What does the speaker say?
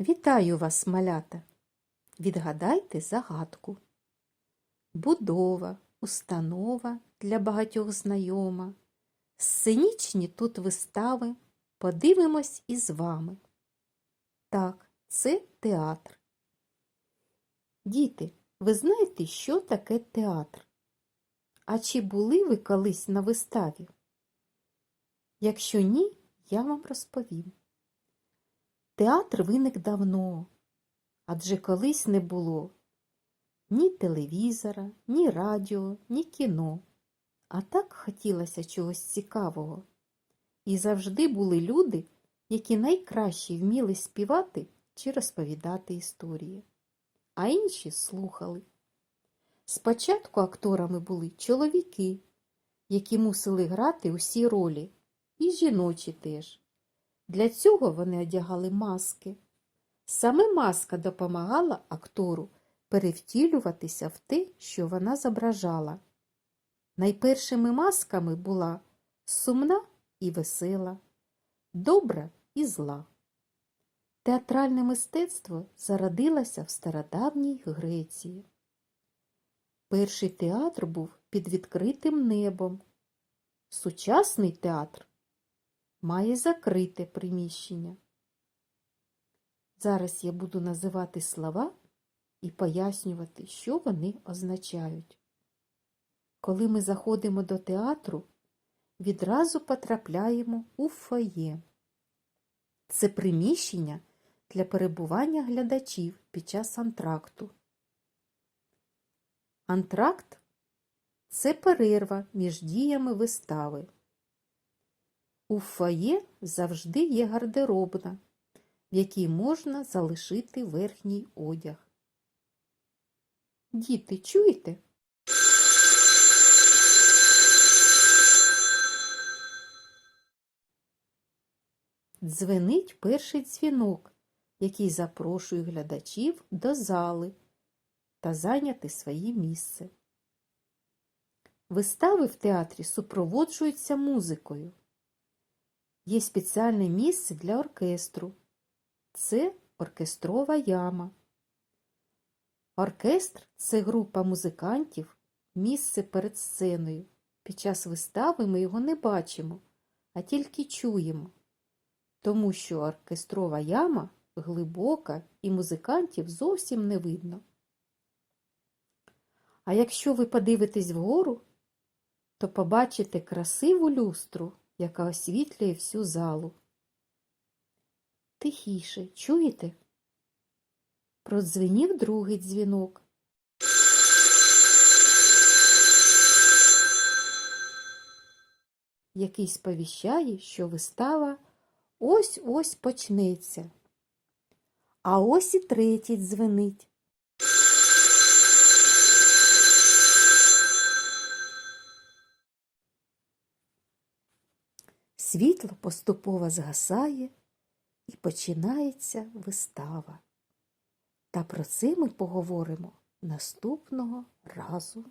Вітаю вас, малята! Відгадайте загадку. Будова, установа для багатьох знайома. Сценічні тут вистави. Подивимось із вами. Так, це театр. Діти, ви знаєте, що таке театр? А чи були ви колись на виставі? Якщо ні, я вам розповім. Театр виник давно, адже колись не було ні телевізора, ні радіо, ні кіно. А так хотілося чогось цікавого. І завжди були люди, які найкраще вміли співати чи розповідати історії, а інші слухали. Спочатку акторами були чоловіки, які мусили грати усі ролі, і жіночі теж. Для цього вони одягали маски. Саме маска допомагала актору перевтілюватися в те, що вона зображала. Найпершими масками була сумна і весела, добра і зла. Театральне мистецтво зародилося в стародавній Греції. Перший театр був під відкритим небом. Сучасний театр має закрите приміщення. Зараз я буду називати слова і пояснювати, що вони означають. Коли ми заходимо до театру, відразу потрапляємо у фоє. Це приміщення для перебування глядачів під час антракту. Антракт це перерва між діями вистави. У фоє завжди є гардеробна, в якій можна залишити верхній одяг. Діти, чуєте? Дзвенить перший дзвінок, який запрошує глядачів до зали та зайняти своє місце. Вистави в театрі супроводжуються музикою. Є спеціальне місце для оркестру. Це оркестрова яма. Оркестр це група музикантів, місце перед сценою. Під час вистави ми його не бачимо, а тільки чуємо, тому що оркестрова яма глибока і музикантів зовсім не видно. А якщо ви подивитесь вгору, то побачите красиву люстру, яка освітлює всю залу. Тихіше, чуєте? Продзвенів другий дзвінок. Який сповіщає, що вистава ось-ось почнеться. А ось і третій дзвенить. Світло поступово згасає і починається вистава. Та про це ми поговоримо наступного разу.